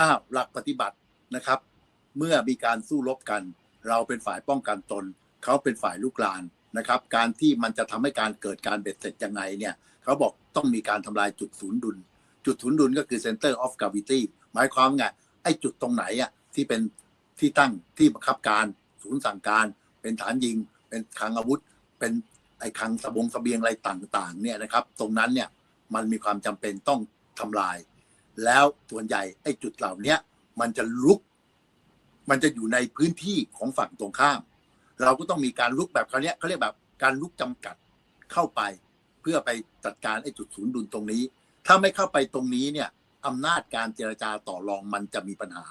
อ้าวหลักปฏิบัตินะครับ เมื่อมีการสู้รบกัน เราเป็นฝ่ายป้องกันตน เขาเป็นฝ่ายลุกลานนะครับ การที่มันจะทำให้การเกิดการเบ็ดเสร็จยังไงเนี่ยเขาบอกต้องมีการทำลายจุดศูนย์ดุล จุดศูนย์ดุลก็คือ center of gravity หมายความไงไอ้จุดตรงไหนอะที่เป็นที่ตั้งที่บังคับการ ศูนย์สั่งการ เป็นฐานยิง เป็นคลังอาวุธ เป็นไอ้คลังสบงสเสบียงอะไรต่างๆเนี่ยนะครับ ตรงนั้นเนี่ยมันมีความจำเป็นต้องทำลาย แล้วส่วนใหญ่ไอ้จุดเหล่านี้มันจะลุก มันจะอยู่ในพื้นที่ของฝั่งตรงข้าม เราก็ต้องมีการลุกแบบเขาเนี้ยเขาเรียกแบบการลุกจำกัดเข้าไป เพื่อไปจัดการไอ้จุดศูนย์ดุลตรงนี้ ถ้าไม่เข้าไปตรงนี้เนี่ยอำนาจการเจรจาต่อรองมันจะมีปัญหา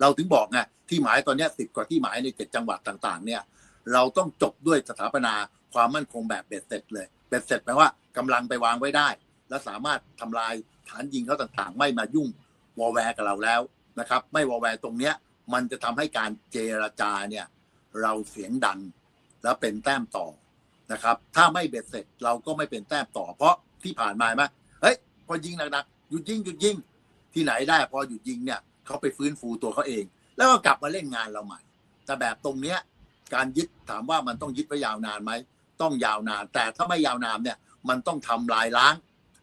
เราถึงบอกไงที่หมายตอนนี้สิบกว่าที่หมายในเจ็ดจังหวัดต่าง ๆ เนี่ย เราต้องจบด้วยสถาปนาความมั่นคงแบบเบ็ดเสร็จเลยเบ็ดเสร็จแปลว่ากำลังไปวางไว้ได้ และสามารถทำลาย ฐานยิงเขาต่างๆ ไม่มายุ่งวอแวร์กับเราแล้วนะครับ ไม่วอแวร์ตรงเนี้ย มันจะทำให้การเจรจาเนี่ย เราเสียงดังแล้วเป็นแต้มต่อนะครับ ถ้าไม่เบ็ดเสร็จเราก็ไม่เป็นแต้มต่อ เพราะที่ผ่านมาไหมเฮ้ยพอยิงหนักๆหยุดยิงหยุดยิงที่ไหนได้พอหยุดยิงเนี่ยเขาไปฟื้นฟูตัวเขาเอง แล้วก็กลับมาเล่นงานเราใหม่แต่แบบตรงเนี้ยการยึดถามว่ามันต้องยึดไว้ยาวนานไหมต้องยาวนาน แต่ถ้าไม่ยาวนานเนี่ย มันต้องทำลายล้าง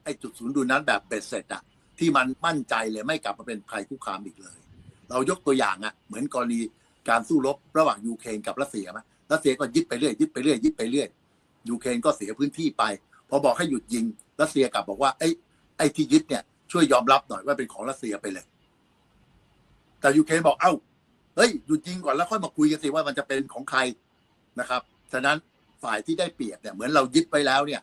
ไอ้จุดศูนย์ดูนั้นแบบเบ็ดเสร็จอะที่มันมั่นใจเลยไม่กลับมาเป็นภัยคุกคามอีกเลย เรายกตัวอย่างอะเหมือนกรณีการสู้รบระหว่างยูเครนกับรัสเซียไหมรัสเซียก็ยึดไปเรื่อยยึดไปเรื่อยยึดไปเรื่อยยูเครนก็เสียพื้นที่ไปพอบอกให้หยุดยิงรัสเซียกลับบอกว่าไอ้ไอ้ที่ยึดเนี่ยช่วยยอมรับหน่อยว่าเป็นของรัสเซียไปเลย แต่ยูเครนบอกเอ้าเฮ้ยหยุดยิงก่อนแล้วค่อยมาคุยกันสิว่ามันจะเป็นของใครนะครับฉะนั้นฝ่ายที่ได้เปรียบเนี่ยเหมือนเรายึดไว้แล้วเนี่ย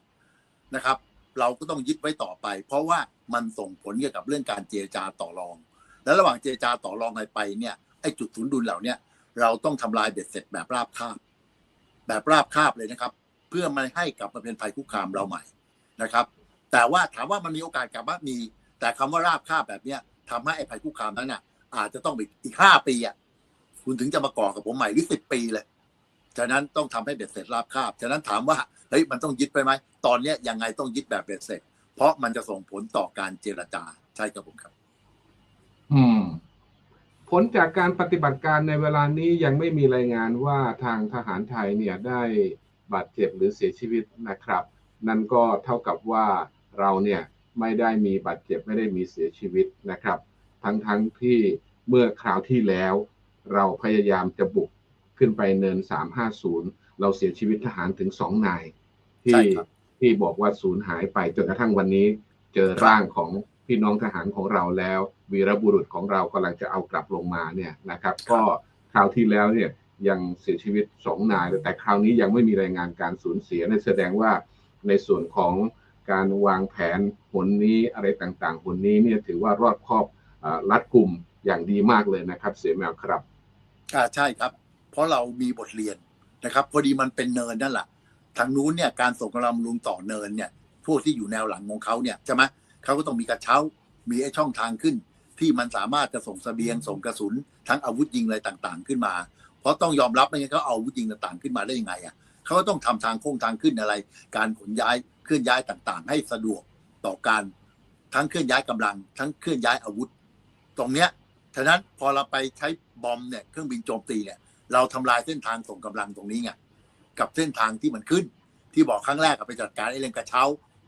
นะครับ เราก็ต้องยึดไว้ต่อไป เพราะว่ามันส่งผลเกี่ยวกับเรื่องการเจรจาต่อรอง แล้วระหว่างเจรจาต่อรองอะไรไปเนี่ยไอ้จุดศูนย์ดุลเหล่านี้เราต้องทำลายเบ็ดเสร็จแบบราบคาบ แบบราบคาบเลยนะครับ เพื่อไม่ให้กลับมาเป็นภัยคุกคามเราใหม่นะครับ แต่ว่าถามว่ามันมีโอกาสกลับมามี แต่คำว่าราบคาบแบบเนี้ยทำให้ไอ้ภัยคุกคามนั้นน่ะอาจจะต้องอีกห้าปีอะคุณถึงจะมาก่อกับผมใหม่หรือสิบปีเลย ฉะนั้นต้องทำให้เบ็ดเสร็จราบคาบ ฉะนั้นถามว่าเฮ้ยมันต้องยึดไปไหม ตอนเนี้ยยังไงต้องยึดแบบเบ็ดเสร็จ เพราะมันจะส่งผลต่อการเจรจาใช่ครับผมครับ อืม ผลจากการปฏิบัติการในเวลานี้ยังไม่มีรายงานว่าทางทหารไทยเนี่ยได้บาดเจ็บหรือเสียชีวิตนะครับ นั่นก็เท่ากับว่าเราเนี่ยไม่ได้มีบาดเจ็บไม่ได้มีเสียชีวิตนะครับ ทั้งทั้งที่เมื่อคราวที่แล้ว เราพยายามจะบุก ขึ้นไปเนิน350เราเสียชีวิตทหารถึงสองนายใช่ที่ครับที่บอกว่าสูญหายไปจนกระทั่งวันนี้ เจอร่างของพี่น้องทหารของเราแล้ว วีรบุรุษของเรากำลังจะเอากลับลงมาเนี่ยนะครับ ก็คราวที่แล้วเนี่ยยังเสียชีวิตสองนาย แต่คราวนี้ยังไม่มีรายงานการสูญเสียนั่นแสดงว่าในส่วนของการวางแผนหนนี้อะไรต่างๆหนนี้เนี่ยถือว่ารอบคอบเอ่อรัดกลุ่มอย่างดีมากเลยนะครับ เสียแมวครับอ่าใช่ครับ เพราะเรามีบทเรียนนะครับ พอดีมันเป็นเนินนั่นแหละทางนู้นเนี่ยการส่งกำลังบำรุงต่อเนินเนี่ยพวกที่อยู่แนวหลังของเขาเนี่ยใช่ไหมเขาก็ต้องมีกระเช้ามีไอ้ช่องทางขึ้น ที่มันสามารถจะส่งเสบียงส่งกระสุน ทั้งอาวุธยิงอะไรต่างๆ ขึ้นมา เพราะต้องยอมรับไม่งั้นเขาเอาอาวุธยิงต่างๆขึ้นมาได้ยังไงอะเขาก็ต้องทำทางโค้งทางขึ้นอะไร การขนย้ายเคลื่อนย้ายต่างๆ ให้สะดวกต่อการทั้งเคลื่อนย้ายกำลัง ทั้งเคลื่อนย้ายอาวุธ ตรงเนี้ยฉะนั้นพอเราไปใช้บอมเนี่ยเครื่องบินโจมตีเนี่ย เราทำลายเส้นทางส่งกำลังตรงนี้ไงกับเส้นทางที่มันขึ้น ที่บอกครั้งแรกไปจัดการไอ้เรื่องกระเช้า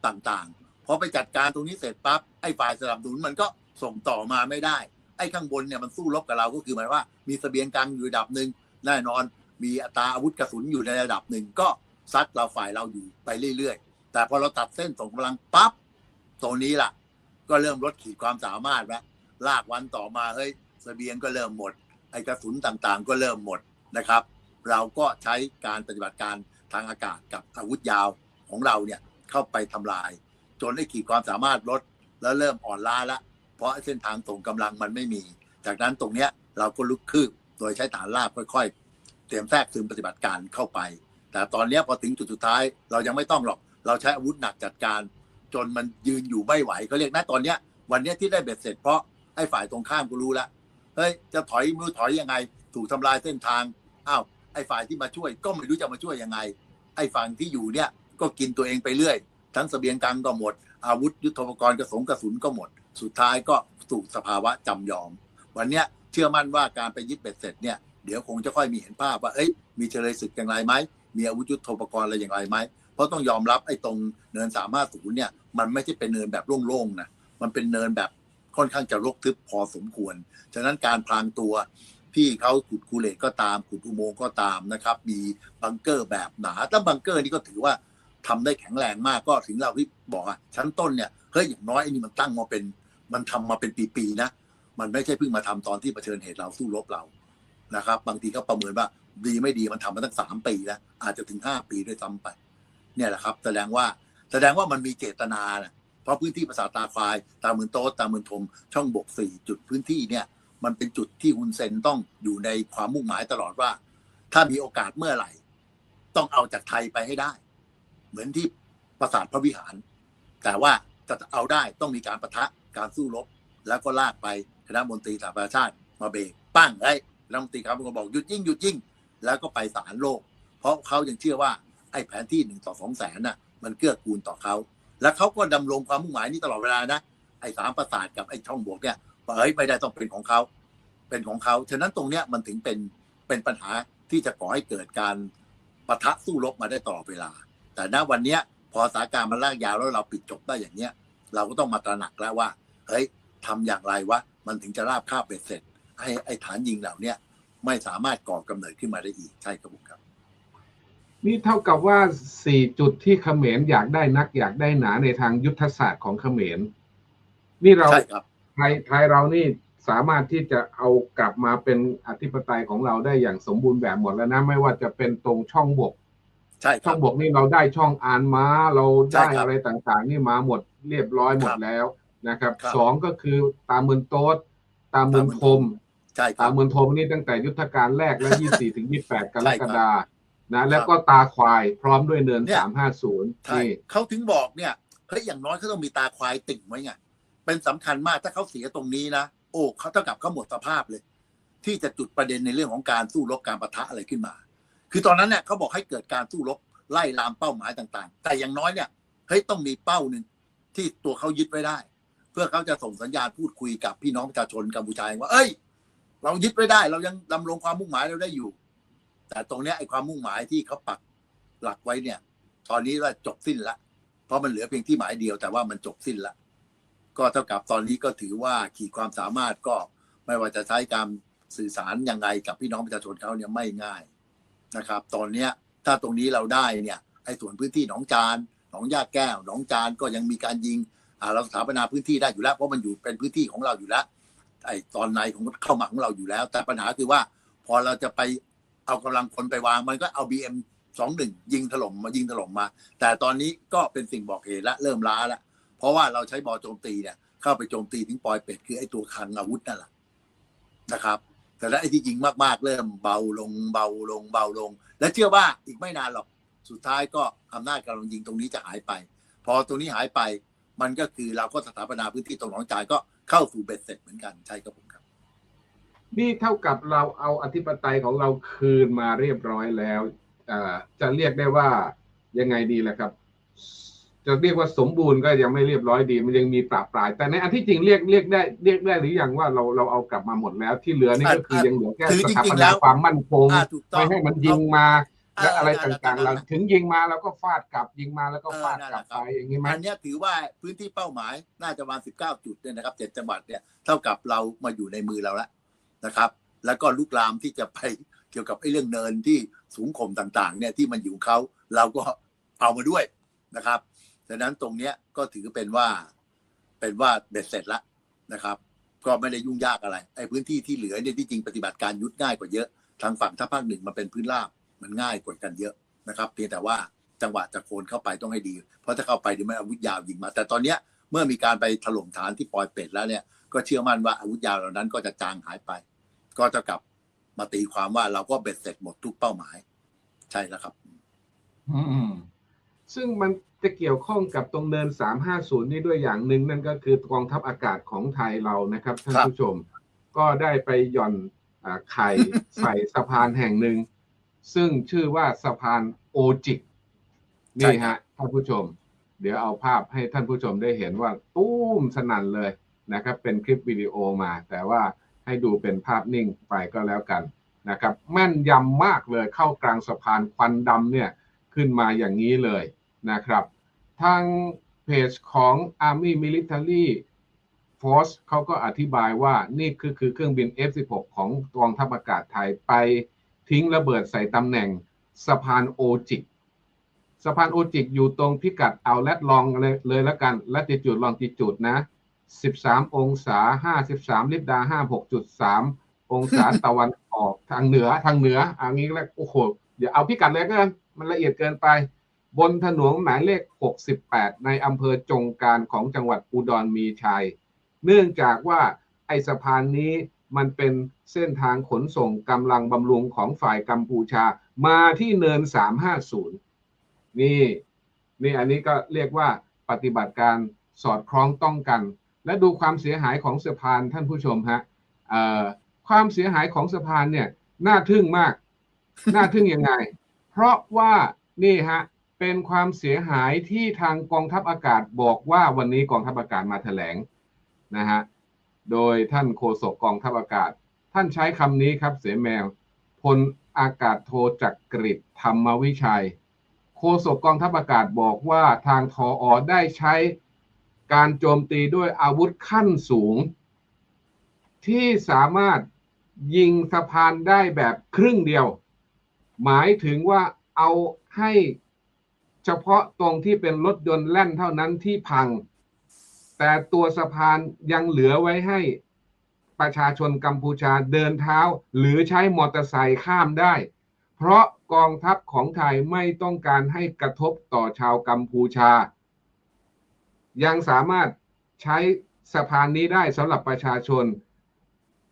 ต่างๆพอไปจัดการตรงนี้เสร็จปั๊บไอ้ฝ่ายสนับสนุนมันก็ส่งต่อมาไม่ได้ ไอ้ข้างบนเนี่ยมันสู้รบกับเราก็คือหมายว่า มีเสบียงกลางอยู่ระดับหนึ่งแน่นอน มีอัตราอาวุธกระสุนอยู่ในระดับหนึ่งก็ซัดเราฝ่ายเราอยู่ไปเรื่อยๆ แต่พอเราตัดเส้นส่งกำลังปั๊บตรงนี้ล่ะ ก็เริ่มลดขีดความสามารถแล้วลากวันต่อมาเฮ้ยเสบียงก็เริ่มหมดไอ้กระสุนต่างๆ ก็เริ่มหมด นะครับ เราก็ใช้การปฏิบัติการทางอากาศกับอาวุธยาวของเราเนี่ยเข้าไปทำลาย จนไอ้ขีดความสามารถลดแล้วเริ่มอ่อนล้าละ เพราะเส้นทางส่งกำลังมันไม่มี จากนั้นตรงเนี้ยเราก็ลุกคืบโดยใช้ฐานราบค่อยๆ เตรียมแทรกซึมปฏิบัติการเข้าไป แต่ตอนเนี้ยพอถึงจุดสุดท้าย เรายังไม่ต้องหรอก เราใช้อาวุธหนักจัดการ จนมันยืนอยู่ไม่ไหวเขาเรียกนะตอนเนี้ยวันเนี้ยที่ได้เบ็ดเสร็จเพราะไอ้ฝ่ายตรงข้ามกูรู้แล้วเฮ้ยจะถอยมือถอยยังไง ถูกทำลายเส้นทาง อ้าวไอ้ฝ่ายที่มาช่วยก็ไม่รู้จะมาช่วยยังไง ไอ้ฝั่งที่อยู่เนี่ยก็กินตัวเองไปเรื่อย ทั้งเสบียงกลางก็หมด อาวุธยุทโธปกรณ์กระสงกระสุนก็หมด สุดท้ายก็ถูกสภาวะจำยอม วันเนี้ยเชื่อมั่นว่าการไปยึดเบ็ดเสร็จเนี่ยเดี๋ยวคงจะค่อยมีเห็นภาพว่าเอ้ยมีเจริญศึกอย่างไรไหมมีอาวุธยุทโธปกรณ์อะไรอย่างไรไหมเพราะต้องยอมรับไอ้ตรงเนินสามารถศูนย์เนี่ยมันไม่ใช่เป็นเนินแบบโล่งๆนะมันเป็นเนินแบบค่อนข้างจะรกทึบพอสมควร ฉะนั้นการพรางตัว ที่เขาขุดคูเลตก็ตามขุดอุโมงค์ก็ตามนะครับ มีบังเกอร์แบบหนาแต่บังเกอร์นี่ก็ถือว่าทำได้แข็งแรงมากก็ถึงเราที่บอกอะชั้นต้นเนี่ยเฮ้ยอย่างน้อยไอ้นี่มันตั้งมาเป็นมันทำมาเป็นปีๆนะ มันไม่ใช่เพิ่งมาทำตอนที่เผชิญเหตุเราสู้รบเรานะครับ บางทีเขาประเมินว่าดีไม่ดีมันทำมาตั้งสามปีแล้ว อาจจะถึงห้าปีด้วยซ้ำไป เนี่ยแหละครับ แสดงว่าแสดงว่ามันมีเจตนานะเพราะพื้นที่ภาษาตาควาย ตามืนโต๊ะตามืนทมช่องบกสี่จุดพื้นที่เนี่ย มันเป็นจุดที่ฮุนเซนต้องอยู่ในความมุ่งหมายตลอดว่า ถ้ามีโอกาสเมื่อไหร่ ต้องเอาจากไทยไปให้ได้ เหมือนที่ปราสาทพระวิหาร แต่ว่าจะเอาได้ต้องมีการประทะการสู้รบ แล้วก็ลากไปคณะมนตรีสหประชาชาติมาเบรกปั้งไอ้รัฐมนตรีครับก็บอกหยุดยิ่งหยุดยิ่ง แล้วก็ไปศาลโลก เพราะเขายังเชื่อว่าไอ้แผนที่หนึ่งต่อสองแสนน่ะมันเกื้อกูลต่อเขา แล้วเขาก็ดำรงความมุ่งหมายนี้ตลอดเวลานะไอ้สามประสาทกับไอ้ช่องบวกเนี่ย เฮ้ยไม่ได้ต้องเป็นของเขา เป็นของเขา ฉะนั้นตรงเนี้ยมันถึงเป็นเป็นปัญหาที่จะก่อให้เกิดการปะทะสู้รบมาได้ตลอดเวลา แต่ณวันเนี้ยพอสถานการณ์มันลากยาวแล้วเราปิดจบได้อย่างเนี้ย เราก็ต้องมาตระหนักแล้วว่า เฮ้ยทำอย่างไรวะ มันถึงจะราบคาบเบ็ดเสร็จ ให้ไอ้ฐานยิงเหล่าเนี้ยไม่สามารถก่อกำเนิดขึ้นมาได้อีก ใช่ครับผมครับ นี่เท่ากับว่าสี่จุดที่เขมรอยากได้นักอยากได้หนาในทางยุทธศาสตร์ของเขมร นี่เราใช่ครับ ไทยไทยเรานี่สามารถที่จะเอากลับมาเป็นอธิปไตยของเราได้อย่างสมบูรณ์แบบหมดแล้วนะ ไม่ว่าจะเป็นตรงช่องบก ใช่คช่รัอบงบกนี่เราได้ช่องอานม้าเราได้ใช่ครับอะไรต่างๆ นี่มาหมดเรียบร้อยหมดแล้วนะครับครับสองก็คือตามเมืองโต๊ดตามเมืองทมใช่คตารับมเมืองทมนี่ตั้งแต่ยุทธการแรกและ24ถึง28กรกฎานะคแล้รัวบก็ตาควายพร้อมด้วยเนินเนี่ย350ใช่นี่เขาถึงบอกเนี่ยเฮ้ยอย่างน้อยเขาต้องมีตาควายติ่งไว้ไง เป็นสำคัญมากถ้าเขาเสียตรงนี้นะโอ้เขาเท่ากับเขาหมดสภาพเลย ที่จะจุดประเด็นในเรื่องของการสู้รบการประทะอะไรขึ้นมา คือตอนนั้นเนี่ยเขาบอกให้เกิดการสู้รบไล่ลามเป้าหมายต่างๆ แต่อย่างน้อยเนี่ยเฮ้ยต้องมีเป้าหนึ่งที่ตัวเขายึดไว้ได้ เพื่อเขาจะส่งสัญญาณพูดคุยกับพี่น้องประชาชนกัมพูชาว่า เอ้ย เรายึดไว้ได้ เรายังดำรงความมุ่งหมายเราได้อยู่ แต่ตรงเนี้ยไอ้ความมุ่งหมายที่เขาปักหลักไว้เนี่ย ตอนนี้ว่าจบสิ้นละเพราะมันเหลือเพียงที่หมายเดียวแต่ว่ามันจบสิ้นละ ก็เท่ากับตอนนี้ก็ถือว่าขีดความสามารถก็ไม่ว่าจะใช้การสื่อสารยังไงกับพี่น้องประชาชนเขาเนี่ยไม่ง่ายนะครับ ตอนเนี้ยถ้าตรงนี้เราได้เนี่ยไอ้ส่วนพื้นที่หนองจานหนองยาแก้วหนองจานก็ยังมีการยิงอ่าเราสถาปนาพื้นที่ได้อยู่แล้วเพราะมันอยู่เป็นพื้นที่ของเราอยู่แล้วไอ้ตอนในของเข้ามาของเราอยู่แล้ว แต่ปัญหาคือว่า พอเราจะไปเอากำลังคนไปวางมันก็เอาบีเอ็มสองหนึ่งยิงถล่มมายิงถล่มมา แต่ตอนนี้ก็เป็นสิ่งบอกเหตุและเริ่มล้าแล้ว เพราะว่าเราใช้บอลโจมตีเนี่ย เข้าไปโจมตีถึงปลอยเป็ดคือไอ้ตัวคังอาวุธนั่นแหละนะครับ แต่แล้วไอ้ที่ยิงมากๆ เริ่มเบาลงเบาลงเบาลง และเชื่อว่าอีกไม่นานหรอกสุดท้ายก็อำนาจการลงยิงตรงนี้จะหายไป พอตรงนี้หายไป มันก็คือเราก็สถาปนาพื้นที่ตรงหนองจายก็เข้าสู่เบ็ดเสร็จเหมือนกันใช่ครับผมครับ นี่เท่ากับเราเอาอธิปไตยของเราคืนมาเรียบร้อยแล้วจะเรียกได้ว่ายังไงดีล่ะครับ จะเรียกว่าสมบูรณ์ก็ยังไม่เรียบร้อยดี มันยังมีปราบปราย แต่ในอันที่จริงเรียกเรียกได้เรียกได้หรือยังว่าเราเราเอากลับมาหมดแล้ว ที่เหลือนี่ก็คืออะยังเหลือแค่คือสจถาริปงๆแล้นาวความมั่นคงอ่าถูกต้องไม่ให้มันยิงมาและเอะไรนั่นแหลต่างๆนั่เรานแหละถึงยิงมาแล้วก็ฟาดกลับยิงมาแล้วก็เออฟาดนั่นกแหลับละครัไปบอย่างนี้ไหมอันเนี้ยถือว่าพื้นที่เป้าหมายน่าจะประมาณ19จุดเนี่ยนะครับเจ็ดจังหวัดเนี่ยเท่ากับเรามาอยู่ในมือเราแล้วนะครับ แล้วก็ลุกลามที่จะไปเกี่ยวกับไอ้เรื่องเนินที่สูงข่มต่างๆ เนี่ยที่มันอยู่เขาเราก็เอามาด้วยนะครับ ดังนั้นตรงเนี้ยก็ถือเป็นว่าเป็นว่าเบ็ดเสร็จแล้วนะครับ ก็ไม่ได้ยุ่งยากอะไรไอ้พื้นที่ที่เหลือเนี่ยที่จริงปฏิบัติการยุทธง่ายกว่าเยอะ ทางฝั่งถ้าภาคหนึ่งมันเป็นพื้นราบมันง่ายกว่ากันเยอะนะครับ เพียงแต่ว่าจังหวะจะโคนเข้าไปต้องให้ดี เพราะถ้าเข้าไปเดี๋ยวมันอาวุธยาวยิงมา แต่ตอนเนี้ยเมื่อมีการไปถล่มฐานที่ปอยเป็ดแล้วเนี่ยก็เชื่อมั่นว่าอาวุธยาวเหล่านั้นก็จะจางหายไป ก็จะกลับมาตีความว่าเราก็เบ็ดเสร็จหมดทุกเป้าหมาย ใช่แล้วครับ อืมซึ่งมัน จะเกี่ยวข้องกับตรงเนิน 350 นี่ด้วยอย่างหนึ่งนั่นก็คือกองทัพอากาศของไทยเรานะครับท่านครับผู้ชม ก็ได้ไปหย่อนอาไข่ใส่สะพานแห่งหนึ่ง ซึ่งชื่อว่าสะพานโอจิกนี่ฮะท่านผู้ชม เดี๋ยวเอาภาพให้ท่านผู้ชมได้เห็นว่าตู้มสนั่นเลยนะครับ เป็นคลิปวิดีโอมา แต่ว่าให้ดูเป็นภาพนิ่งไปก็แล้วกันนะครับ แม่นยำมากเลยเข้ากลางสะพานควันดำเนี่ยขึ้นมาอย่างนี้เลยนะครับ ทางเพจของ Army Military Force เขาก็อธิบายว่านี่คือคือเครื่องบิน F-16 ของกองทัพอากาศไทยไปทิ้งระเบิดใส่ตำแหน่งสะพานโอจิกสะพานโอจิกอยู่ตรงพิกัดเอาแลดลองเลยเลยแล้วกันและติจุดลองติจุดนะ 13 องศา 53 ลิบดา 56.3 องศาตะวันออกทางเหนือทางเหนืออันนี้แล้วโอ้โหเดี๋ยวเอาพิกัดเลยก็กันมันละเอียดเกินไป บนถนนหมายเลข 68 ในอำเภอจงการของจังหวัดอุดรมีชัย เนื่องจากว่าไอสะพานนี้มันเป็นเส้นทางขนส่งกำลังบำรุงของฝ่ายกัมพูชามาที่เนิน 350 นี่ นี่อันนี้ก็เรียกว่าปฏิบัติการสอดคล้องต้องกัน และดูความเสียหายของสะพานท่านผู้ชมฮะความเสียหายของสะพานเนี่ยน่าทึ่งมาก น่าทึ่งยังไง เพราะว่านี่ฮะ เป็นความเสียหายที่ทางกองทัพอากาศบอกว่าวันนี้กองทัพอากาศมาแถลงนะฮะโดยท่านโฆษกกองทัพอากาศ ท่านใช้คำนี้ครับเสแมวพลอากาศโทจักกริดธรรมวิชัย โฆษกกองทัพอากาศบอกว่าทางทออได้ใช้การโจมตีด้วยอาวุธขั้นสูง ที่สามารถยิงสะพานได้แบบครึ่งเดียว หมายถึงว่าเอาให้ เฉพาะตรงที่เป็นรถยนต์แล่นเท่านั้นที่พัง แต่ตัวสะพานยังเหลือไว้ให้ประชาชนกัมพูชาเดินเท้า หรือใช้มอเตอร์ไซค์ข้ามได้ เพราะกองทัพของไทยไม่ต้องการให้กระทบต่อชาวกัมพูชา ยังสามารถใช้สะพานนี้ได้สำหรับประชาชน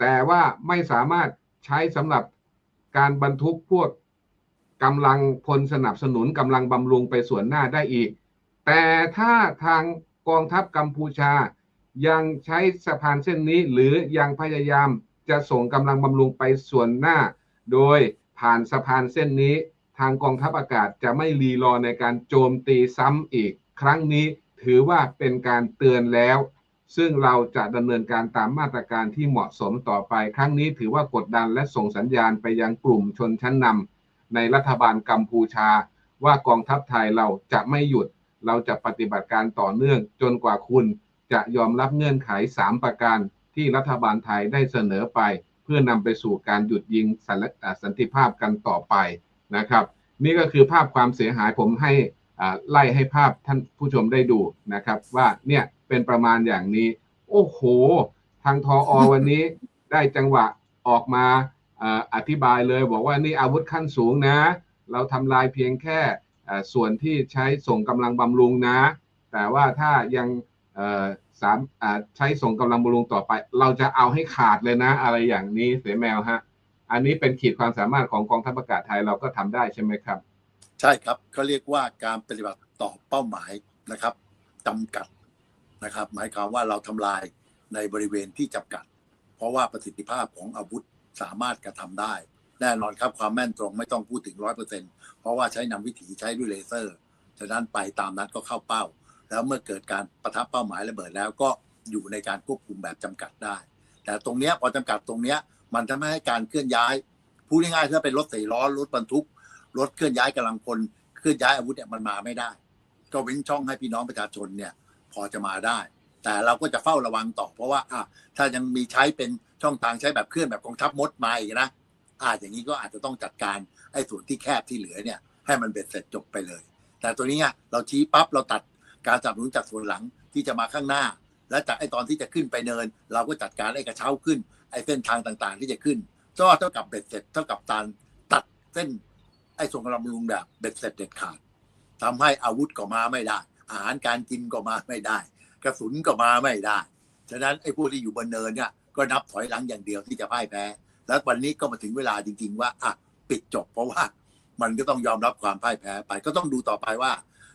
แต่ว่าไม่สามารถใช้สำหรับการบรรทุกพวก กำลังพลสนับสนุนกำลังบำรุงไปส่วนหน้าได้อีก แต่ถ้าทางกองทัพกัมพูชา ยังใช้สะพานเส้นนี้ หรือยังพยายามจะส่งกำลังบำรุงไปส่วนหน้า โดยผ่านสะพานเส้นนี้ ทางกองทัพอากาศจะไม่รีรอในการโจมตีซ้ำอีก ครั้งนี้ถือว่าเป็นการเตือนแล้ว ซึ่งเราจะดำเนินการตามมาตรการที่เหมาะสมต่อไป ครั้งนี้ถือว่ากดดันและส่งสัญญาณไปยังกลุ่มชนชั้นนำ ในรัฐบาลกัมพูชา ว่ากองทัพไทยเราจะไม่หยุด เราจะปฏิบัติการต่อเนื่องจนกว่าคุณจะยอมรับเงื่อนไข 3 ประการที่รัฐบาลไทยได้เสนอไป เพื่อนำไปสู่การหยุดยิงสันติอ่าสันติภาพกันต่อไปนะครับ นี่ก็คือภาพความเสียหายผมให้ไล่ให้ภาพท่านผู้ชมได้ดูนะครับ ว่าเนี่ยเป็นประมาณอย่างนี้ โอ้โห ทางทออวันนี้ได้จังหวะออกมา อธิบายเลยบอกว่านี่อาวุธขั้นสูงนะ เราทำลายเพียงแค่ส่วนที่ใช้ส่งกำลังบำรุงนะ แต่ว่าถ้ายังสามใช้ส่งกำลังบำรุงต่อไป เราจะเอาให้ขาดเลยนะ อะไรอย่างนี้เสียแมวฮะอันนี้เป็นขีดความสามารถของกองทัพอากาศไทยเราก็ทำได้ใช่ไหมครับ ใช่ครับเขาเรียกว่าการปฏิบัติต่อเป้าหมายนะครับจำกัดนะครับ หมายความว่าเราทำลายในบริเวณที่จำกัด เพราะว่าประสิทธิภาพของอาวุธ สามารถกระทำได้ แน่นอนครับความแม่นตรงไม่ต้องพูดถึงร้อยเปอร์เซ็นเพราะว่าใช้นำวิถีใช้ด้วยเลเซอร์ฉะนั้นไปตามนั้นก็เข้าเป้า แล้วเมื่อเกิดการประทับเป้าหมายระเบิดแล้วก็อยู่ในการควบคุมแบบจำกัดได้ แต่ตรงเนี้ยพอจำกัดตรงเนี้ยมันทำให้การเคลื่อนย้ายพูดง่ายๆถ้าเป็นรถสี่ล้อรถบรรทุกรถเคลื่อนย้ายกำลังพลเคลื่อนย้ายอาวุธเนี่ยมันมาไม่ได้ ก็เว้นช่องให้พี่น้องประชาชนเนี่ยพอจะมาได้ แต่เราก็จะเฝ้าระวังต่อ เพราะว่าอะถ้ายังมีใช้เป็นช่องทางใช้แบบเคลื่อนแบบกองทัพมดมาอีกนะอ่าอย่างนี้ก็อาจจะต้องจัดการไอ้ส่วนที่แคบที่เหลือเนี่ย ให้มันเบ็ดเสร็จจบไปเลย แต่ตัวนี้เนี่ยเราชี้ปั๊บเราตัดการสนับสนุนจากส่วนหลังที่จะมาข้างหน้า และจากไอ้ตอนที่จะขึ้นไปเนิน เราก็จัดการไอ้กระเช้าขึ้นไอ้เส้นทางต่างๆ ที่จะขึ้นก็เท่ากับเบ็ดเสร็จเท่ากับการตัดเส้น ไอ้ส่งกำลังบำรุงแบบเบ็ดเสร็จเด็ดขาดทำให้อาวุธก็มาไม่ได้ อาหารการกินก็มาไม่ได้ กระสุนก็มาไม่ได้ ฉะนั้นไอ้พวกที่อยู่บนเนินเนี่ยก็นับถอยหลังอย่างเดียวที่จะพ่ายแพ้ แล้ววันนี้ก็มาถึงเวลาจริง ๆ ว่าอะปิดจบเพราะว่ามันก็ต้องยอมรับความพ่ายแพ้ไป ก็ต้องดูต่อไปว่า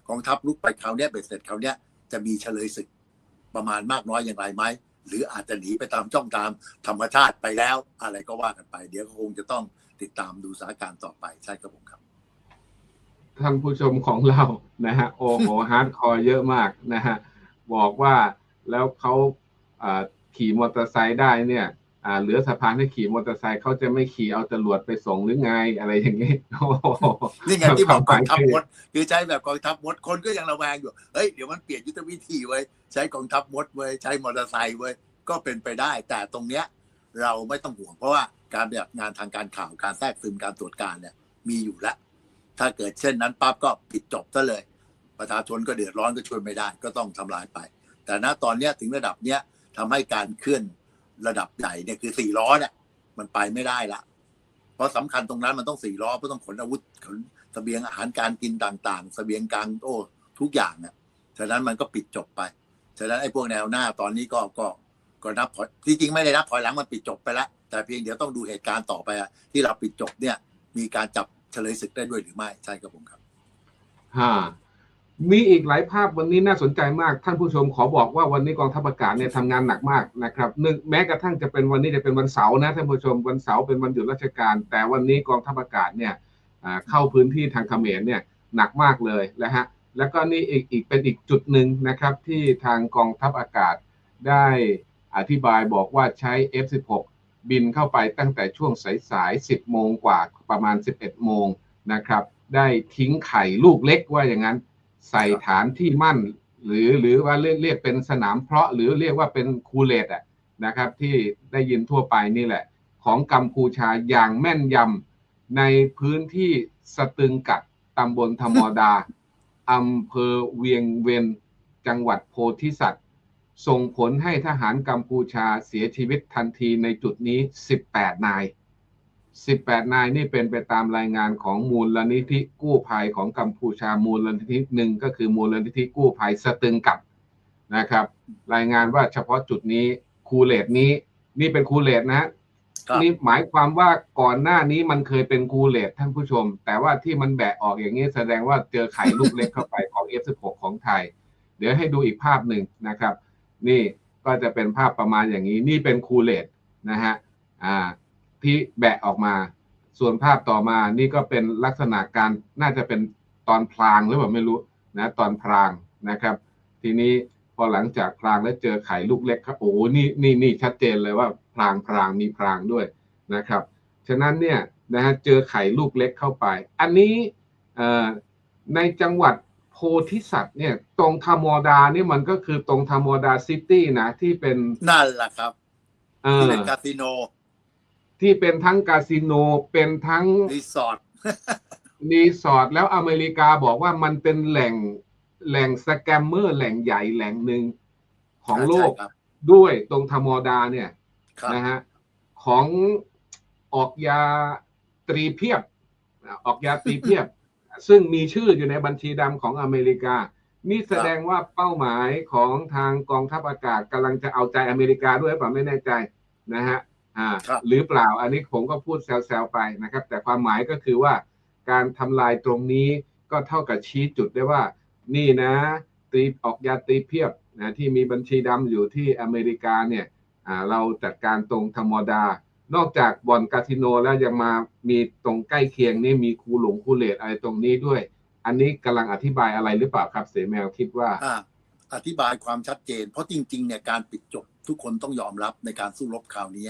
กองทัพลุกไปคราวเนี้ยเบ็ดเสร็จคราวเนี้ยจะมีเฉลยศึกประมาณมากน้อยอย่างไรไหมหรืออาจจะหนีไปตามช่องตามธรรมชาติไปแล้ว อะไรก็ว่ากันไป เดี๋ยวคงจะต้องติดตามดูสถานการณ์ต่อไปใช่ครับผมครับท่านผู้ชมของเรานะฮะโอ้โหฮาร์ดคอร์เยอะมากนะฮะ บอกว่าแล้วเขาขี่มอเตอร์ไซค์ได้เนี่ยเหลือสะพานให้ขี่มอเตอร์ไซค์เขาจะไม่ขี่เอาจรวดไปส่งหรือไงอะไรอย่างนี้นี่ไงที่บอกกองทัพมดคือใช้แบบกองทัพมดคนก็ยังระแวงอยู่เฮ้ยเดี๋ยวมันเปลี่ยนยุทธวิธีไว้ใช้กองทัพมดไว้ใช้มอเตอร์ไซค์ไว้ก็เป็นไปได้ แต่ตรงเนี้ยเราไม่ต้องห่วงเพราะว่าการแบบงานทางการข่าวการแทรกซึมการตรวจการเนี่ยมีอยู่แล้วถ้าเกิดเช่นนั้นปั๊บก็ปิดจบซะเลย ประชาชนก็เดือดร้อนก็ช่วยไม่ได้ ก็ต้องทำลายไป แต่ณตอนเนี้ยถึงระดับเนี้ยทำให้การเคลื่อนระดับใหญ่เนี่ยคือสี่ล้อเนี่ยมันไปไม่ได้ละ เพราะสำคัญตรงนั้นมันต้องสี่ล้อเพราะต้องขนอาวุธขนเสบียงอาหารการกินต่างๆ เสบียงกลางโอ้ทุกอย่างเนี่ยฉะนั้นมันก็ปิดจบไป ฉะนั้นไอ้พวกแนวหน้าตอนนี้ก็ก็ก็นับถอยที่จริงไม่ได้นับถอยหลังมันปิดจบไปแล้วแต่เพียงเดี๋ยวต้องดูเหตุการณ์ต่อไปอที่เราปิดจบเนี่ย มีการจับเฉลยศึกได้ด้วยหรือไม่ใช่ครับผมครับฮะ มีอีกหลายภาพวันนี้น่าสนใจมาก ท่านผู้ชมขอบอกว่าวันนี้กองทัพอากาศเนี่ยทำงานหนักมากนะครับหนึ่งแม้กระทั่งจะเป็นวันนี้จะเป็นวันเสาร์นะท่านผู้ชมวันเสาร์เป็นวันหยุดราชการ แต่วันนี้กองทัพอากาศเนี่ยเข้าพื้นที่ทางเขมรเนี่ยหนักมากเลยนะฮะแล้วก็นี่อีกอีกเป็นอีกจุดหนึ่งนะครับที่ทางกองทัพอากาศได้อธิบายบอกว่าใช้ F16 บินเข้าไปตั้งแต่ช่วงสายๆ10 โมงกว่าประมาณ 11 โมงนะครับได้ทิ้งไข่ลูกเล็กว่าอย่างนั้น ใส่ฐานที่มั่น หรือหรือว่าเรียกเรียกเป็นสนามเพาะหรือเรียกว่าเป็นคูเลตอะนะครับ ที่ได้ยินทั่วไปนี่แหละ ของกัมพูชาอย่างแม่นยำในพื้นที่สตึงกัดตำบลธรรมดาอำเภอเวียงเวนจังหวัดโพธิสัตว์ ส่งผลให้ทหารกัมพูชาเสียชีวิตทันทีในจุดนี้ 18 นาย 18 นายนี่เป็นไปตามรายงานของมูลนิธิกู้ภัยของกัมพูชามูลนิธิหนึ่งก็คือมูลนิธิกู้ภัยสตึงกับนะครับ รายงานว่าเฉพาะจุดนี้คูเลตนี้ นี่เป็นคูเลตนะฮะครับนี่หมายความว่าก่อนหน้านี้มันเคยเป็นคูเลตท่านผู้ชม แต่ว่าที่มันแบะออกอย่างนี้แสดงว่าเจอไข่ลูกเล็กเข้าไปของ F16 ของไทย เดี๋ยวให้ดูอีกภาพหนึ่งนะครับ นี่ก็จะเป็นภาพประมาณอย่างนี้ นี่เป็นคูเลตนะฮะอ่า ที่แบะออกมา ส่วนภาพต่อมานี่ก็เป็นลักษณะการน่าจะเป็นตอนพลางหรือเปล่าไม่รู้นะตอนพลางนะครับ ทีนี้พอหลังจากพลางแล้วเจอไข่ลูกเล็กครับโอ้โหนี่นี่นี่ชัดเจนเลยว่าพลางพลางมีพลางด้วยนะครับ ฉะนั้นเนี่ยนะฮะเจอไข่ลูกเล็กเข้าไป อันนี้เอ่อในจังหวัดโพธิสัตว์เนี่ยตรงธรรมดานี่มันก็คือตรงธรรมดาซิตี้นะที่เป็นนั่นแหละครับเอที่อเป็นคาสิโน ที่เป็นทั้งคาสิโนเป็นทั้งรีสอร์ทรีสอร์ทแล้วอเมริกาบอกว่ามันเป็นแหล่งแหล่งสแกมเมอร์แหล่งใหญ่แหล่งหนึ่งของโลกใช่ครับด้วยตรงธรรมดาเนี่ยครับนะฮะของออกยาตรีเพียบอะออกยาตรีเพียบ ซึ่งมีชื่ออยู่ในบัญชีดำของอเมริกา นี่แสดงว่าเป้าหมายของทางกองทัพอากาศกำลังจะเอาใจอเมริกาด้วยหรือเปล่าไม่แน่ใจนะฮะ อ่าครับหรือเปล่าอันนี้ผมก็พูดแซวๆไปนะครับ แต่ความหมายก็คือว่าการทำลายตรงนี้ก็เท่ากับชี้จุดได้ว่า นี่นะ ตีออกยาตีเพียบนะที่มีบัญชีดำอยู่ที่อเมริกาเนี่ยอ่าเราจัดการตรงธรรมดา นอกจากบ่อนคาสิโนแล้วยังมามีตรงใกล้เคียงนี่มีคูหลงคูเลตอะไรตรงนี้ด้วย อันนี้กำลังอธิบายอะไรหรือเปล่าครับเสแมวคิดว่าอ่าอธิบายความชัดเจน เพราะจริง ๆ เนี่ยการปิดจบทุกคนต้องยอมรับในการสู้รบคราวนี้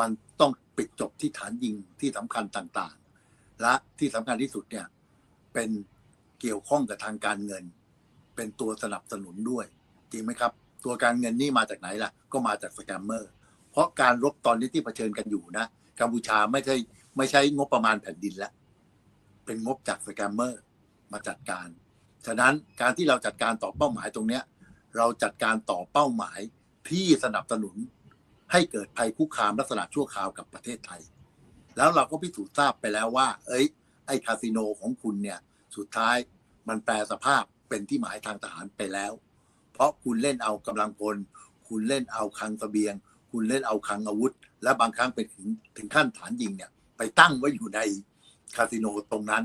มันต้องปิดจบที่ฐานยิงที่สำคัญต่างๆ และที่สำคัญที่สุดเนี่ยเป็นเกี่ยวข้องกับทางการเงิน เป็นตัวสนับสนุนด้วยจริงไหมครับ ตัวการเงินนี่มาจากไหนล่ะ ก็มาจากสแกมเมอร์เพราะการรบตอนนี้ที่เผชิญกันอยู่นะกัมพูชาไม่ใช่ไม่ใช้งบประมาณแผ่นดินแล้วเป็นงบจากสแกมเมอร์มาจัดการ ฉะนั้นการที่เราจัดการต่อเป้าหมายตรงเนี้ยเราจัดการต่อเป้าหมายที่สนับสนุน ให้เกิดภัยคุกคามลักษณะชั่วคราวกับประเทศไทย แล้วเราก็พิสูจน์ทราบไปแล้วว่า เอ้ย ไอ้คาสิโนของคุณเนี่ย สุดท้ายมันแปลสภาพเป็นที่หมายทางทหารไปแล้ว เพราะคุณเล่นเอากำลังพล คุณเล่นเอาคังเบียง คุณเล่นเอาคังอาวุธ และบางครั้งไปถึงถึงขั้นฐานยิงเนี่ย ไปตั้งไว้อยู่ในคาสิโนตรงนั้น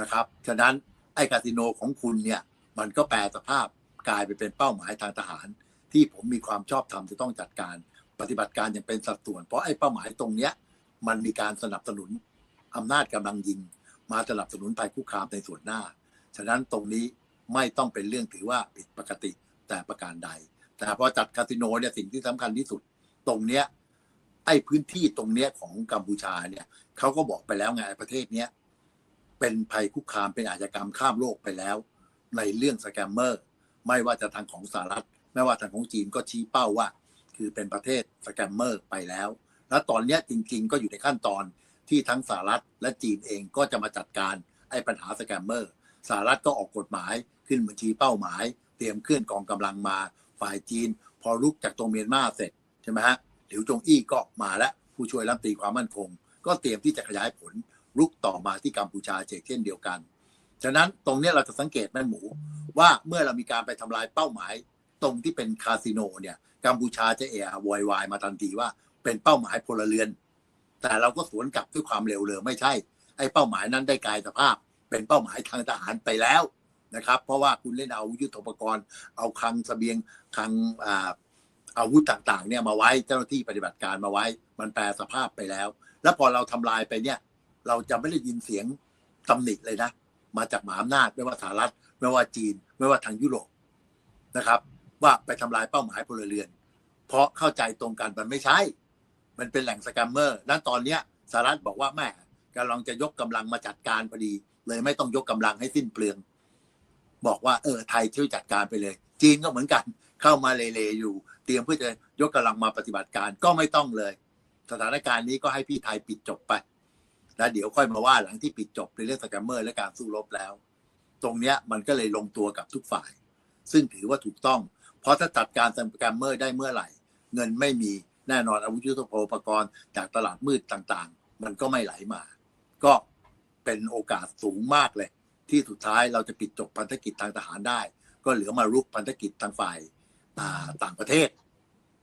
นะครับ ฉะนั้นไอ้คาสิโนของคุณเนี่ย มันก็แปลสภาพกลายไปเป็นเป้าหมายทางทหาร ที่ผมมีความชอบธรรมจะต้องจัดการ ปฏิบัติการอย่างเป็นสัดส่วน เพราะไอ้เป้าหมายตรงเนี้ย มันมีการสนับสนุนอำนาจกำลังยิง มาสนับสนุนภัยคุกคามในส่วนหน้า ฉะนั้นตรงนี้ไม่ต้องเป็นเรื่องถือว่าผิดปกติแต่ประการใด แต่พอจัดคาสิโนเนี่ยสิ่งที่สำคัญที่สุด ตรงเนี้ยไอ้พื้นที่ตรงเนี้ยของกัมพูชาเนี่ยเขาก็บอกไปแล้วไงประเทศเนี้ยเป็นภัยคุกคามเป็นอาชญากรรมข้ามโลกไปแล้ว ในเรื่องสแกมเมอร์ ไม่ว่าจะทางของสหรัฐ ไม่ว่าทางของจีนก็ชี้เป้าว่า คือเป็นประเทศสแกมเมอร์ไปแล้ว แล้วตอนนี้จริง ๆ ก็อยู่ในขั้นตอนที่ทั้งสหรัฐและจีนเองก็จะมาจัดการไอ้ปัญหาสแกมเมอร์สหรัฐก็ออกกฎหมายขึ้นบัญชีเป้าหมาย เตรียมเคลื่อนกองกำลังมาฝ่ายจีน พอลุกจากตรงเมียนมาเสร็จใช่ไหมฮะหลิวจงอี้ก็มาแล้วผู้ช่วยรัฐมนตรีความมั่นคง ก็เตรียมที่จะขยายผลลุกต่อมาที่กัมพูชาเช่นเดียวกัน ฉะนั้นตรงนี้เราจะสังเกตแม่หมูว่าเมื่อเรามีการไปทำลายเป้าหมาย ตรงที่เป็นคาสิโนเนี่ยกัมพูชาจะเอะอะโวยวายมาทันทีว่าเป็นเป้าหมายพลเรือน แต่เราก็สวนกลับด้วยความเร็วเลยไม่ใช่ ไอ้เป้าหมายนั้นได้กลายสภาพ เป็นเป้าหมายทางทหารไปแล้วนะครับ เพราะว่าคุณเล่นเอายุทธปกรณ์ เอาคลังสเสบียงคลังอาวุธต่างๆ เนี่ยมาไว้เจ้าหน้าที่ปฏิบัติการมาไว้ มันแปลสภาพไปแล้ว แล้วพอเราทำลายไปเนี่ย เราจะไม่ได้ยินเสียงตำหนิเลยนะ มาจากมหาอำนาจไม่ว่าสหรัฐ ไม่ว่าจีน ไม่ว่าทางยุโรปนะครับ ว่าไปทำลายเป้าหมายพลเรือน เพราะเข้าใจตรงกันมันไม่ใช่ มันเป็นแหล่งสแกมเมอร์นั้นตอนเนี้ยสหรัฐบอกว่าแม่กำลังจะยกกำลังมาจัดการพอดี เลยไม่ต้องยกกำลังให้สิ้นเปลือง บอกว่าเออไทยช่วยจัดการไปเลย จีนก็เหมือนกัน เข้ามาเลๆอยู่ เตรียมเพื่อจะยกกำลังมาปฏิบัติการก็ไม่ต้องเลย สถานการณ์นี้ก็ให้พี่ไทยปิดจบไป แล้วเดี๋ยวค่อยมาว่าหลังที่ปิดจบในเรื่องสแกมเมอร์และการสู้รบแล้ว ตรงเนี้ยมันก็เลยลงตัวกับทุกฝ่าย ซึ่งถือว่าถูกต้อง เพราะถ้าจัดการสแกมเมอร์ได้เมื่อไหร่ เงินไม่มีแน่นอนอาวุธยุทโธปกรณ์จากตลาดมืดต่างๆ มันก็ไม่ไหลมา ก็เป็นโอกาสสูงมากเลย ที่สุดท้ายเราจะปิดจบพันธกิจทางทหารได้ ก็เหลือมารุกพันธกิจทางฝ่ายต่างประเทศ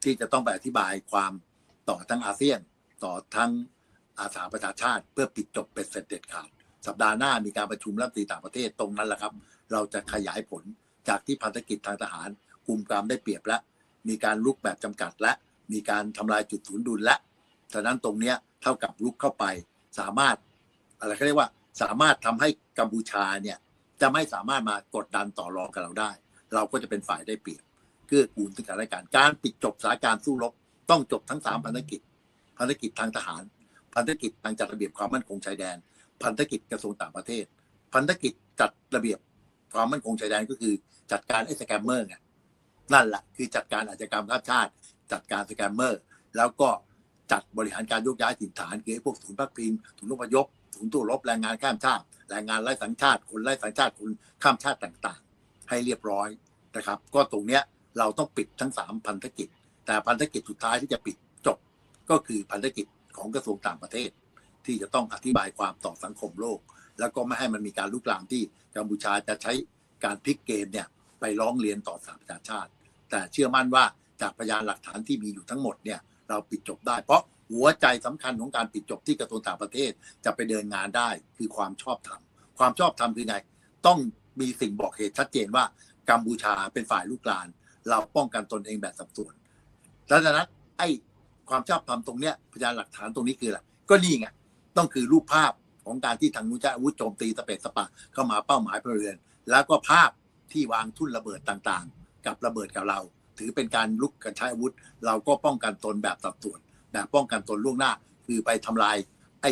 ที่จะต้องไปอธิบายความต่อทั้งอาเซียนต่อทั้งอาสาประชาชาติ เพื่อปิดจบเป็นเสร็จเด็ดขาดสัปดาห์หน้ามีการประชุมรัฐมนตรีต่างประเทศตรงนั้นแหละครับ เราจะขยายผลจากที่พันธกิจทางทหาร กลุ่มกามได้เปรียบและมีการลุกแบบจำกัดและมีการทำลายจุดศูนย์ดุลและฉะนั้นตรงเนี้ยเท่ากับลุกเข้าไป สามารถอะไรเขาเรียกว่าสามารถทำให้กัมพูชาเนี่ยจะไม่สามารถมากดดันต่อรองกับเราได้ เราก็จะเป็นฝ่ายได้เปรียบเกื้อกูลซึ่งกันและกันการปิดจบสถานการณ์สู้รบต้องจบทั้งสามพันธกิจพันธกิจทางทหาร พันธกิจทางจัดระเบียบความมั่นคงชายแดน พันธกิจกระทรวงต่างประเทศ พันธกิจจัดระเบียบความมั่นคงชายแดนก็คือจัดการไอ้สแกมเมอร์ไง นั่นแหละคือจัดการอาชญากรรมข้ามชาติ จัดการสแกมเมอร์ แล้วก็จัดบริหารการโยกย้ายถิ่นฐานคือไอ้พวกศูนย์พักพิงศูนย์อพยพศูนย์ตู้รบแรงงานข้ามชาติ แรงงานไร้สัญชาติ คนไร้สัญชาติคนข้ามชาติต่างๆ ให้เรียบร้อยนะครับ ก็ตรงเนี้ยเราต้องปิดทั้งสามพันธกิจ แต่พันธกิจสุดท้ายที่จะปิดจบก็คือพันธกิจของกระทรวงต่างประเทศ ที่จะต้องอธิบายความต่อสังคมโลก แล้วก็ไม่ให้มันมีการลุกลามที่กัมพูชาจะใช้การพลิกเกมเนี่ยไปร้องเรียนต่อสหประชาชาติ แต่เชื่อมั่นว่าจากพยานหลักฐานที่มีอยู่ทั้งหมดเนี่ยเราปิดจบได้ เพราะหัวใจสำคัญของการปิดจบที่กระทรวงต่างประเทศจะไปเดินงานได้คือความชอบธรรมความชอบธรรมคือไงต้องมีสิ่งบอกเหตุชัดเจนว่ากัมพูชาเป็นฝ่ายลูกหลาน เราป้องกันตนเองแบบสับสนดังนั้นไอ้ความชอบธรรมตรงเนี้ยพยานหลักฐานตรงนี้คืออะไรก็นี่ไงต้องคือรูปภาพของการที่ทางนู้นจะอาวุธโจมตีสเปซสปะเข้ามาเป้าหมายพลเรือน แล้วก็ภาพที่วางทุ่นระเบิดต่าง กับระเบิดกับเรา ถือเป็นการลุกกันใช้อาวุธ เราก็ป้องกันตนแบบสัดส่วนแบบป้องกันตนล่วงหน้า คือไปทำลายไอ้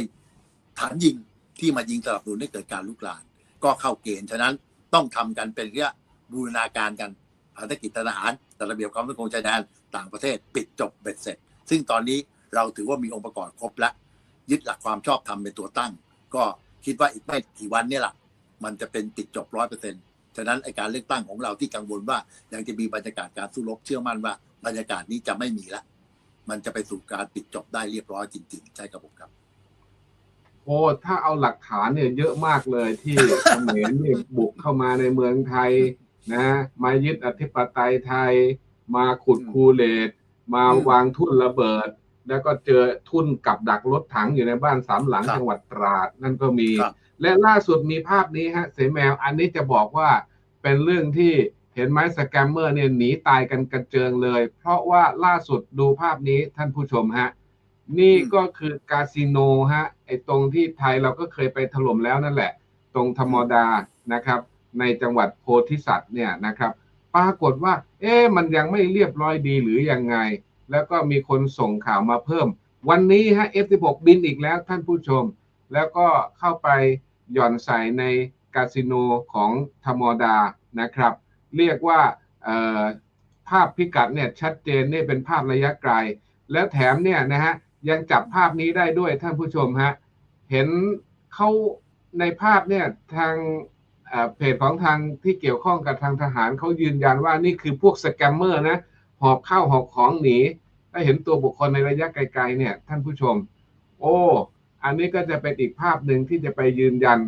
ฐานยิงที่มายิงสนับสนุนให้เกิดการลุกลานก็เข้าเกณฑ์ฉะนั้นต้องทำกันเป็นเรื่องบูรณาการกันภารกิจทหารแต่ระเบียบความมั่นคงชายแดนต่างประเทศปิดจบเบ็ดเสร็จ ซึ่งตอนนี้เราถือว่ามีองค์ประกอบครบและยึดหลักความชอบธรรมเป็นตัวตั้ง ก็คิดว่าอีกไม่กี่วันนี่แหละมันจะเป็นปิดจบร้อยเปอร์เซ็นต์ ฉะนั้นไอการเลือกตั้งของเราที่กังวลว่า ยังจะมีบรรยากาศการสู้รบเชื่อมั่นว่า บรรยากาศนี้จะไม่มีละ มันจะไปสู่การปิดจบได้เรียบร้อยจริง ๆ ใช่ครับผมครับโอ้ถ้าเอาหลักฐานเนี่ยเยอะมากเลยที่เขมรเนี่ยบุกเข้ามาในเมืองไทยนะมายึดอธิปไตยไทย มาขุดคูเลตมาอืมวางทุ่นระเบิด แล้วก็เจอทุ่นกับดักรถถังอยู่ในบ้านสามหลังครับจังหวัดตราด นั่นก็มีครับ และล่าสุดมีภาพนี้ฮะเสแมวอันนี้จะบอกว่าเป็นเรื่องที่เห็นไหมสแกมเมอร์เนี่ยหนีตายกันกระเจิงเลย เพราะว่าล่าสุดดูภาพนี้ท่านผู้ชมฮะ นี่ก็คือคาสิโนฮะไอตรงที่ไทยเราก็เคยไปถล่มแล้วนั่นแหละ ตรงธรรมดานะครับ ในจังหวัดโพธิสัตว์เนี่ยนะครับ ปรากฏว่า เอ๊ะมันยังไม่เรียบร้อยดีหรือยังไง แล้วก็มีคนส่งข่าวมาเพิ่ม วันนี้ฮะ F16 บินอีกแล้วท่านผู้ชม แล้วก็เข้าไป หย่อนใส่ในคาสิโนของธรรมดานะครับ เรียกว่าภาพพิกัดเนี่ยชัดเจนเนี่ยเป็นภาพระยะไกล แล้วแถมเนี่ยนะฮะยังจับภาพนี้ได้ด้วยท่านผู้ชมฮะเห็นเขาในภาพเนี่ยทางเอ่อเพจของทางที่เกี่ยวข้องกับทางทหารเขายืนยันว่านี่คือพวกสแกมเมอร์นะหอบข้าวหอบของหนีถ้าเห็นตัวบุคคลในระยะไกลๆเนี่ยท่านผู้ชม โอ้ อันนี้ก็จะเป็นอีกภาพหนึ่งที่จะไปยืนยัน